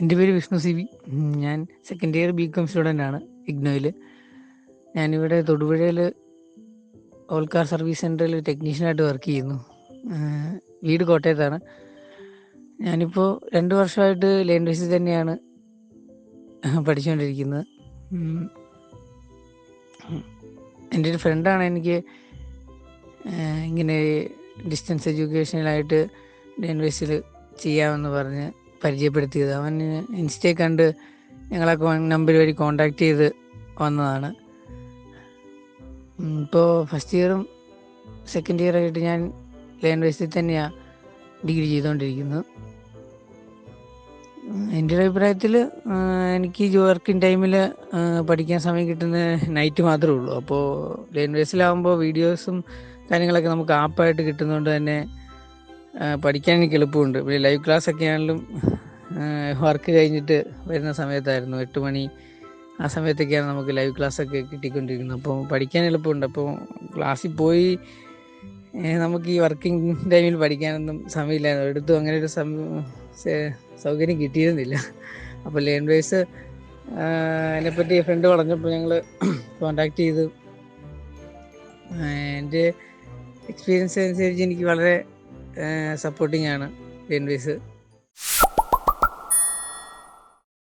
എന്റെ പേര് Vishnu C V. ഞാൻ second year B Com student ആണ് ഇഗ്നോയിൽ ഞാനിവിടെ തൊടുപുഴയിൽ ഓൾക്കാർ സർവീസ് സെന്ററിൽ ടെക്നീഷ്യനായിട്ട് വർക്ക് ചെയ്യുന്നു. വീട് കോട്ടയത്താണ്. ഞാനിപ്പോൾ രണ്ട് വർഷമായിട്ട് ബേസിൽ തന്നെയാണ് പഠിച്ചുകൊണ്ടിരിക്കുന്നത് എന്റെ ഒരു ഫ്രണ്ടാണ് എനിക്ക് ഇങ്ങനെ ഡിസ്റ്റൻസ് എഡ്യൂക്കേഷനിലായിട്ട് ബേസിൽ ചെയ്യാമെന്ന് പറഞ്ഞ് പരിചയപ്പെടുത്തിയത്. അവൻ ഇൻസ്റ്റയിൽ കണ്ട് ഞങ്ങളെ നമ്പർ വഴി കോണ്ടാക്ട് ചെയ്ത് വന്നതാണ്. ഇപ്പോൾ ഫസ്റ്റ് ഇയറും സെക്കൻഡ് ഇയർ ആയിട്ട് ഞാൻ ലേൺ വേസ്റ്റിൽ തന്നെയാണ് ഡിഗ്രി ചെയ്തുകൊണ്ടിരിക്കുന്നത് എന്റെ ഒരു അഭിപ്രായത്തിൽ എനിക്ക് വർക്കിംഗ് ടൈമിൽ പഠിക്കാൻ സമയം കിട്ടുന്ന നൈറ്റ് മാത്രമേ ഉള്ളൂ. അപ്പോൾ ലേൺ വേസ്റ്റിലാവുമ്പോൾ വീഡിയോസും കാര്യങ്ങളൊക്കെ നമുക്ക് ആപ്പായിട്ട് കിട്ടുന്നതുകൊണ്ട് തന്നെ പഠിക്കാൻ എനിക്ക് എളുപ്പമുണ്ട്. ലൈവ് ക്ലാസ് ഒക്കെ ആണെങ്കിലും വർക്ക് കഴിഞ്ഞിട്ട് വരുന്ന സമയത്തായിരുന്നു. എട്ട് മണി ആ സമയത്തൊക്കെയാണ് നമുക്ക് ലൈവ് ക്ലാസ് ഒക്കെ കിട്ടിക്കൊണ്ടിരിക്കുന്നത്. അപ്പോൾ പഠിക്കാൻ എളുപ്പമുണ്ട്. അപ്പോൾ ക്ലാസ്സിൽ പോയി നമുക്ക് ഈ വർക്കിംഗ് ടൈമിൽ പഠിക്കാനൊന്നും സമയമില്ലായിരുന്നു. എടുത്തും അങ്ങനെ ഒരു സൗകര്യം കിട്ടിയിരുന്നില്ല. അപ്പോൾ ലേൺ വൈസ് അതിനെപ്പറ്റി ഫ്രണ്ട് പറഞ്ഞപ്പോൾ ഞങ്ങൾ കോണ്ടാക്ട് ചെയ്തു. എന്റെ എക്സ്പീരിയൻസ് അനുസരിച്ച് എനിക്ക് വളരെ സപ്പോർട്ടിംഗ് ആണ് ലേൺ ബേസ്